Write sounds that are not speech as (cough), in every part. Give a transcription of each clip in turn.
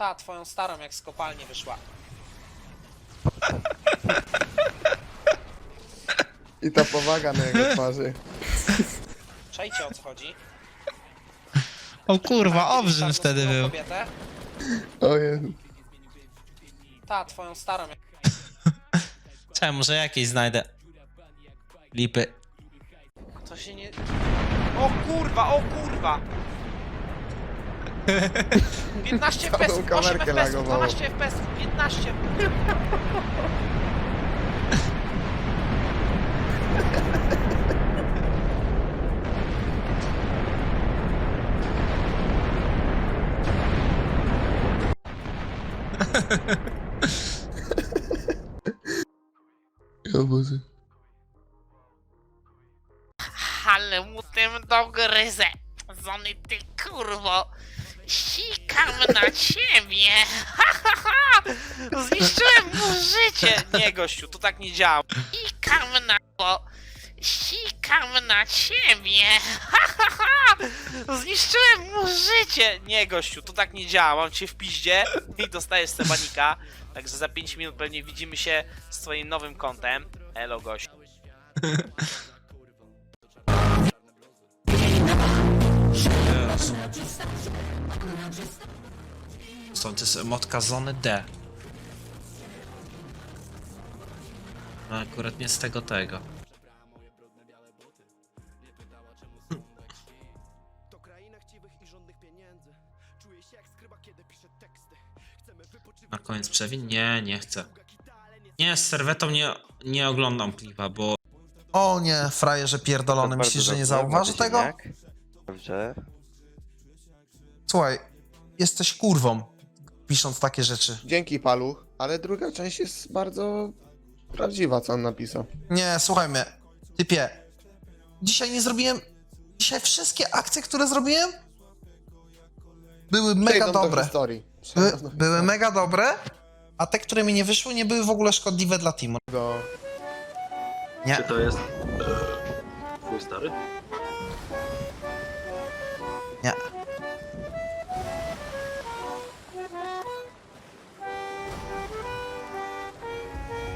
Ta, twoją starą jak z kopalni wyszła. I ta powaga na jego twarzy. Czajcie o co chodzi. O kurwa, obrzyn Czarną wtedy był. Kobietę? O Jezu. Ta, twoją starą jak... (laughs) Czemu, może jakieś znajdę. Lipy. To się nie... O kurwa, o kurwa! 15 FPS, 8 kamerkę FPS, lagowało. 12 FPS, 15. O Boże. Ale mu tym dogryzę. Zony ty kurwo. Sikam na ciebie. Zniszczyłem mu życie! Nie gościu, to tak nie działa. Sikam na bo. Sikam na ciebie. Zniszczyłem mu życie! Nie gościu, to tak nie działa. Mam cię w piździe i dostajesz sebanika. Także za 5 minut pewnie widzimy się z twoim nowym kontem. Elo gościu. (laughs) Co, to jest emotka zony D. No akurat nie z tego tego. Na koniec przewin? Nie, nie chcę. Nie, z serwetą nie, nie oglądam klipa, bo... O nie, frajerze pierdolony, myślisz, że nie zauważy tego? Dobrze. Słuchaj, jesteś kurwą, pisząc takie rzeczy. Dzięki paluch, ale druga część jest bardzo prawdziwa, co on napisał. Nie, słuchaj mnie. Typie, dzisiaj nie zrobiłem... Dzisiaj wszystkie akcje, które zrobiłem, były mega Przejdą do dobre. historii. By, do były mega dobre, a te, które mi nie wyszły, nie były w ogóle szkodliwe dla teamu. Go. Nie. Czy to jest e, twój stary? Nie.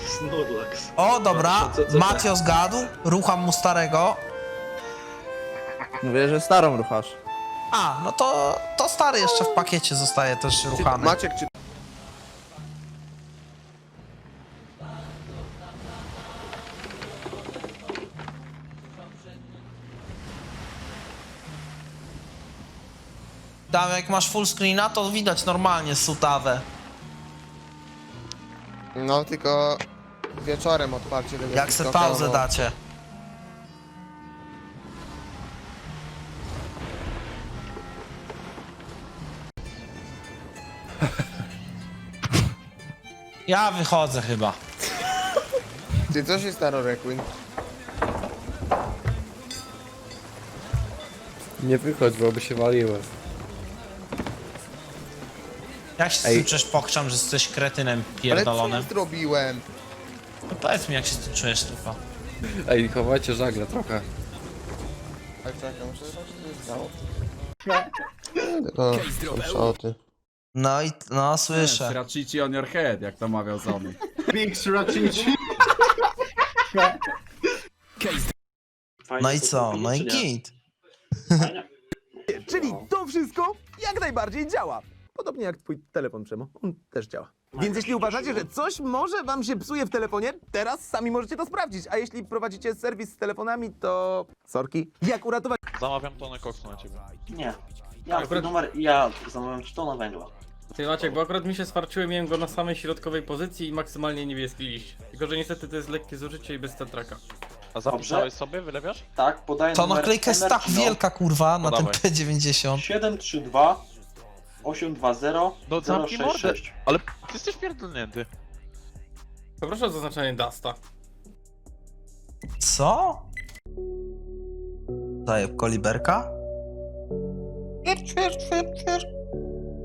Snorlax. O, dobra, Co- co- co- Matio zgadł, rucham mu starego. Mówię, że starą ruchasz. A, no to, to stary jeszcze w pakiecie zostaje też Czy, ruchany. Maciek, czy Tam jak masz full screena, to widać normalnie sutawę. No tylko wieczorem odparcie tego Jak se TikToka, pauzę dacie. (laughs) Ja wychodzę chyba. Ty co się stało, Requin? Nie wychodź, bo by się waliły. Jak się Ej. pokrzam, że jesteś kretynem Ale co pierdolonym? zrobiłem? No powiedz mi jak się z tym czujesz, tufa. Ej, chowajcie żagle trochę. A czekaj, muszę zobaczyć, co się stało. Tylko są szoty. No i, no słyszę. Sracici on your head, jak to mawiał Zony. No i co? No i git. Czyli to wszystko jak najbardziej działa. Podobnie jak twój telefon, Przemo. On też działa. Więc jeśli uważacie, że coś może wam się psuje w telefonie, teraz sami możecie to sprawdzić. A jeśli prowadzicie serwis z telefonami, to... Sorki. Jak uratować Zamawiam tonę koksu na ciebie. Nie. Ja twój numer i ja zamawiam ci to na węgla. Ty Maciek, bo akurat mi się swarczyły, miałem go na samej środkowej pozycji i maksymalnie niebieski liść. Tylko, że niestety to jest lekkie zużycie i bez tetraka. A zapisałeś sobie, wylewiasz? Tak, podaję Ta numer naklejka jest tak Energy wielka, kurwa, na Podawaj. P90. 732 820 No zamknij mordę. 066. Ale ty jesteś pierdolnięty. Poproszę o zaznaczenie Dusta. Co? Daję koliberka? Ćwir, ćwir, ćwir, ćwir.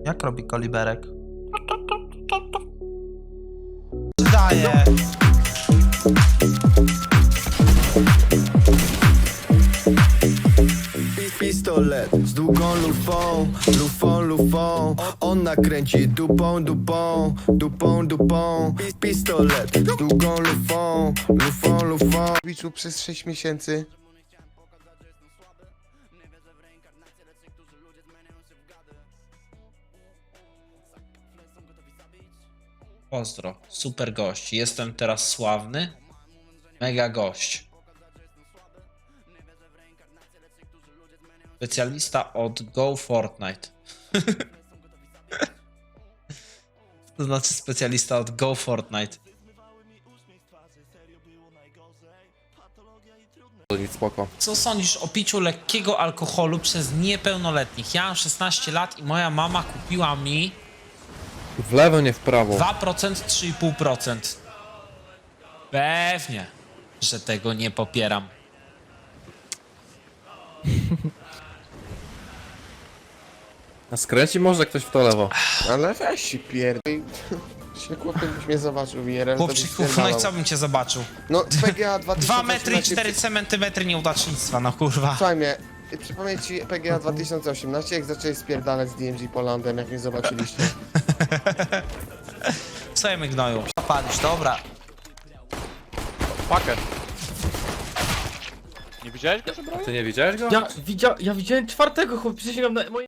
Jak robi koliberek? Daję. pistolet z długą lufą, lufą, lufą? On nakręci dupą, dupą, dupą, dupą Pistolet, długą lufą, lufą, lufą Twitchu przez 6 miesięcy. Pozdro, super gość. Jestem teraz sławny. Mega gość. Specjalista od Go Fortnite. (laughs) to znaczy specjalista od Go Fortnite. To nic spoko. Co sądzisz o piciu lekkiego alkoholu przez niepełnoletnich? Ja mam 16 lat i moja mama kupiła mi W lewo, nie w prawo. 2%, 3,5%. Pewnie, że tego nie popieram. (laughs) A skręci może ktoś w to lewo. Ale weź się pierdol. Się chłopie byś mnie zobaczył w IRL, to byś Chłopczyku, no i co bym cię zobaczył? No PGA (laughs) 2018... 2 metry i 4 centymetry nieudacznictwa, no kurwa. Słuchaj mnie, przypomnę ci PGA 2018, jak zaczęli spierdalać z DMG Polandem, jak mnie zobaczyliście. (laughs) Co my gnoju? Palisz, dobra. Pakę. Nie widziałeś go, że brał? Ty nie widziałeś go? Ja, widzia, ja widziałem czwartego, chłop, przysięgam na moje...